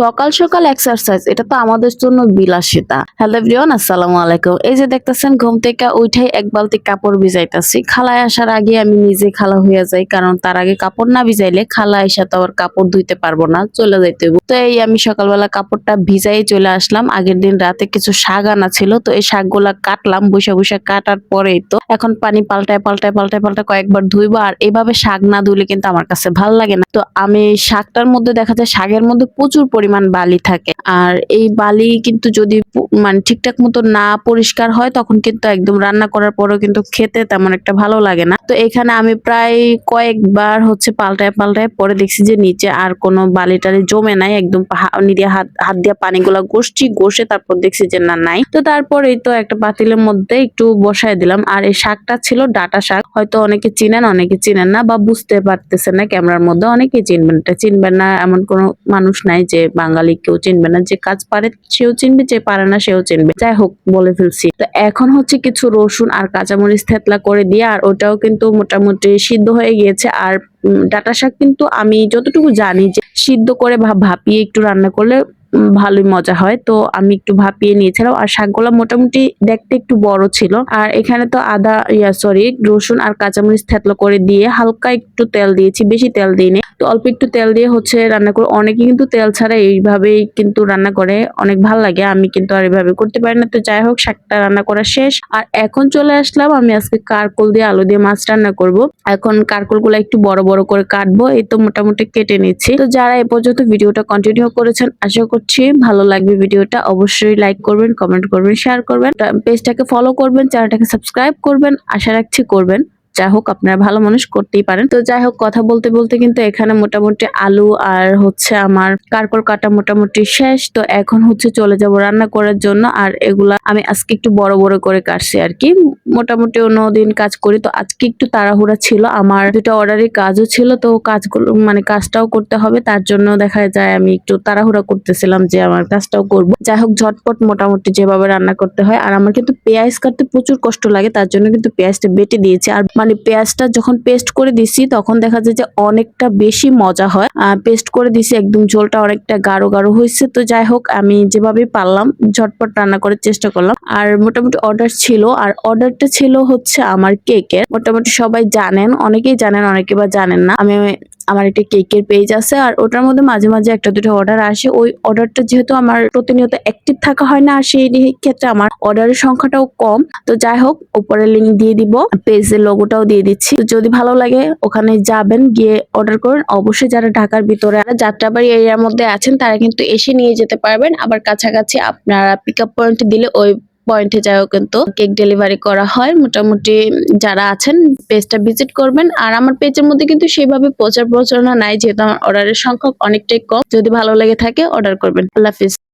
সকাল সকাল এক্সারসাইজ এটা তো আমাদের জন্য বিলাসিতা। হ্যালো এভরিওয়ান আসসালামু আলাইকুম। এই যে দেখতেছেন, ঘুম থেকে উঠাই এক বালতি কাপড় ভিজাইতাছি। খালায় আসার আগে আমি নিজে খালা হয়ে যাই, কারণ তার আগে কাপড় না ভিজাইলে খালা এসে তো আবার কাপড় ধুইতে পারব না, চলে যাইতে তো এই আমি সকালবেলা কাপড়টা ভিজাই চলে আসলাম। আগের দিন রাতে কিছু শাক আনা ছিল, তো এই শাকগুলা কাটলাম বসে বসে কাটার পরেই তো এখন পানি পাল্টায় পাল্টায় পাল্টায় পাল্টায় কয়েকবার ধুইবো, আর এভাবে শাক না ধুলে কিন্তু আমার কাছে ভালো লাগে না। তো আমি শাকটার মধ্যে দেখা যায়, শাকের মধ্যে প্রচুর বালি থাকে। আর এই বালি কিন্তু যদি মানে ঠিকঠাক মতো না পরিষ্কার হয়, তখন কিন্তু একদম রান্না করার পরেও কিন্তু খেতে তেমন একটা ভালো লাগে না। তো এখানে আমি প্রায় কয়েকবার হচ্ছে পাল্টায় পাল্টায় পরে দেখছি যে নিচে আর কোনো বালি টালি জমে নাই। একদম হাত হাত দিয়ে পানিগুলা গোষ্ঠী গোষে তারপর দেখছি যে না, নাই। তো তারপরেই তো একটা পাতিলের মধ্যে একটু বসায় দিলাম। আর এই শাকটা ছিল ডাটা শাক। হয়তো অনেকে চিনেন অনেকে চিনেন না বা বুঝতে পারতেছেন না ক্যামেরার মধ্যে। অনেকে চিনবেন এটা চিনবেন না। এমন কোনো মানুষ নাই যে বাঙালি কেউ চিনবে না, যে কাজ পারে সেও চিনবে, যে পারে না সেও চিনবে। যাই হোক, বলে ফেলছি। তো এখন হচ্ছে কিছু রসুন আর কাঁচামরিচ থেতলা করে দিয়ে, আর ওটাও কিন্তু মোটামুটি সিদ্ধ হয়ে গিয়েছে, আর ডাঁটা শাক কিন্তু আমি যতটুকু জানি যে সিদ্ধ করে ভাপিয়ে একটু রান্না করলে ভালোই মজা হয়। তো আমি একটু ভাপিয়ে নিয়েছিলাম আর শাকগুলো মোটামুটি দেখতে একটু বড় ছিল। আর এখানে তো আদা, ইয়া, সরি, রসুন আর কাঁচামরিচ থেতলো করে দিয়ে হালকা একটু তেল দিয়েছি, বেশি তেল দিইনি। তো অল্প একটু তেল দিয়ে হচ্ছে রান্না করে, অনেকে কিন্তু তেল ছাড়া এইভাবেই কিন্তু রান্না করে, অনেক ভালো লাগে। আমি কিন্তু আর এইভাবে করতে পারি না। তো যাই হোক, শাকটা রান্না করা শেষ। আর এখন চলে আসলাম, আমি আজকে কারকল দিয়ে আলু দিয়ে মাছ রান্না করব। এখন কারকলগুলা একটু বড় বড় করে কাটবো, এই তো মোটামুটি কেটে নিচ্ছি। তো যারা এ পর্যন্ত ভিডিওটা কন্টিনিউ করেছেন, আশা করছি ভালো লাগবে ভিডিওটা। অবশ্যই লাইক করবেন কমেন্ট করবেন শেয়ার করবেন। পেজটাকে ফলো করবেন চ্যানেলটাকে সাবস্ক্রাইব করবেন, আশা রাখছি করবেন। যাই হোক, আপনারা ভালো মানুষ করতেই পারেন। তো যাই হোক, কথা বলতে বলতে কিন্তু এখানে মোটামুটি আলু আর হচ্ছে আমার কারকর কাটা মোটামুটি শেষ। তো এখন হচ্ছে চলে যাব রান্না করার জন্য। আর এগুলা আমি আজকে একটু বড় বড় করে কাটছি আর কি। মোটামুটি অন্যদিন কাজ করি। তো আজকে একটু তাড়াহুড়া ছিল। আমার দুটো অর্ডারের কাজও ছিল। তো কাজগুলো মানে কাজটাও করতে হবে। তার জন্য দেখা যায় আমি একটু তাড়াহুড়া করতেছিলাম যে আমার কাজটাও করব। যাই হোক, ঝটপট মোটামুটি যেভাবে রান্না করতে হয়। আর আমার কিন্তু পেঁয়াজ কাটতে প্রচুর কষ্ট লাগে, তার জন্য কিন্তু পেঁয়াজটা বেটে দিয়েছি। আর মানে পেঁয়াজটা যখন পেস্ট করে দিছি, তখন দেখা যায় যে অনেকটা বেশি মজা হয়। পেস্ট করে দিছি, একদম ঝোলটা অনেকটা গাঢ় গাঢ় হয়েছে। তো যাই হোক, আমি যেভাবে পারলাম, ঝটপট রান্না করার চেষ্টা করলাম। আর মোটামুটি অর্ডার ছিল, আর অর্ডারটা ছিল হচ্ছে আমার কেকের মোটামুটি সবাই জানেন, অনেকেই জানেন, অনেকে বা জানেন না। আমি আমার একটা কেকের পেজ আছে আর ওটার মধ্যে মাঝে মাঝে একটা দুটো অর্ডার আসে। ওই অর্ডারটা যেহেতু আমার প্রতিনিয়ত অ্যাক্টিভ থাকা হয় না, আর সেই ক্ষেত্রে আমার অর্ডারের সংখ্যাটাও কম। তো যাই হোক, উপরে লিঙ্ক দিয়ে দিব পেজের লোগোটাও দিয়ে দিচ্ছি। যদি ভালো লাগে, ওখানে যাবেন, গিয়ে অর্ডার করুন। অবশ্যই যারা ঢাকার ভিতরে যাত্রাবাড়ি এরিয়ার মধ্যে আছেন, তারা কিন্তু এসে নিয়ে যেতে পারবেন। আবার কাছাকাছি আপনারা পিক আপ পয়েন্ট দিলে ওই পয়েন্টে যাও কিন্তু কেক ডেলিভারি করা হয়। মোটামুটি যারা আছেন পেজটা ভিজিট করবেন। আর আমার পেজের মধ্যে কিন্তু সেভাবে প্রচার প্রচারণা নাই, যেহেতু আমার অর্ডারের সংখ্যা অনেকটাই কম। যদি ভালো লেগে থাকে অর্ডার করবেন। আল্লাহ হাফিজ।